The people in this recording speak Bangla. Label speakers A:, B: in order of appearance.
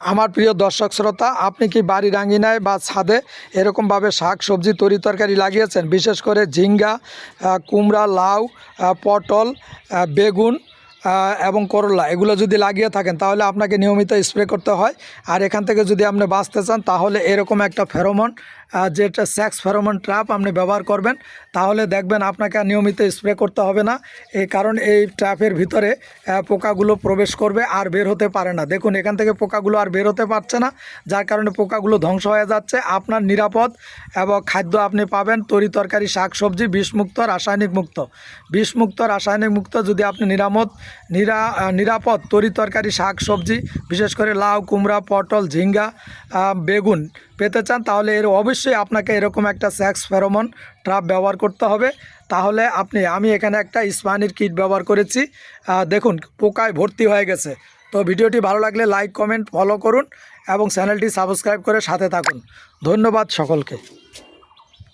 A: আমার প্রিয় দর্শক শ্রোতা, আপনি কি বাড়ির রাঙ্গিনায় বা ছাদে এরকমভাবে শাক, সবজি, তরি তরকারি লাগিয়েছেন? বিশেষ করে ঝিঙ্গা কুমড়া, লাউ পটল বেগুন এবং করলা, এগুলো যদি লাগিয়ে থাকেন, তাহলে আপনাকে নিয়মিত স্প্রে করতে হয়। আর এখান থেকে যদি আপনি বাঁচতে চান, তাহলে এরকম একটা ফেরোমন যেটা স্যাক্স ফেরোমন ট্র্যাপ আপনি ব্যবহার করবেন। তাহলে দেখবেন আপনাকে নিয়মিত স্প্রে করতে হবে না। এই কারণ এই ট্র্যাপের ভিতরে পোকাগুলো প্রবেশ করবে আর বের হতে পারে না। দেখুন, এখান থেকে পোকাগুলো আর বের হতে পারছে না। যার কারণে পোকাগুলো ধ্বংস হয়ে যাচ্ছে। আপনার নিরাপদ এবং খাদ্য আপনি পাবেন। তরি তরকারি শাক সবজি বিষমুক্ত, রাসায়নিক মুক্ত। বিষমুক্ত, রাসায়নিক মুক্ত যদি আপনি নিরামদ নিরা নিরাপদ তরি তরকারি, শাক, সবজি, বিশেষ করে লাউ, কুমড়া, পটল, ঝিঙ্গা বেগুন পেতে চান, তাহলে এর অবশ্যই আপনাকে এরকম একটা স্যাক্স ফেরোমন ট্রাপ ব্যবহার করতে হবে। তাহলে আপনি, আমি এখানে একটা ইসমানির কিট ব্যবহার করেছি। দেখুন, পোকায় ভর্তি হয়ে গেছে। তো ভিডিওটি ভালো লাগলে লাইক, কমেন্ট, ফলো করুন এবং চ্যানেলটি সাবস্ক্রাইব করে সাথে থাকুন। ধন্যবাদ সকলকে।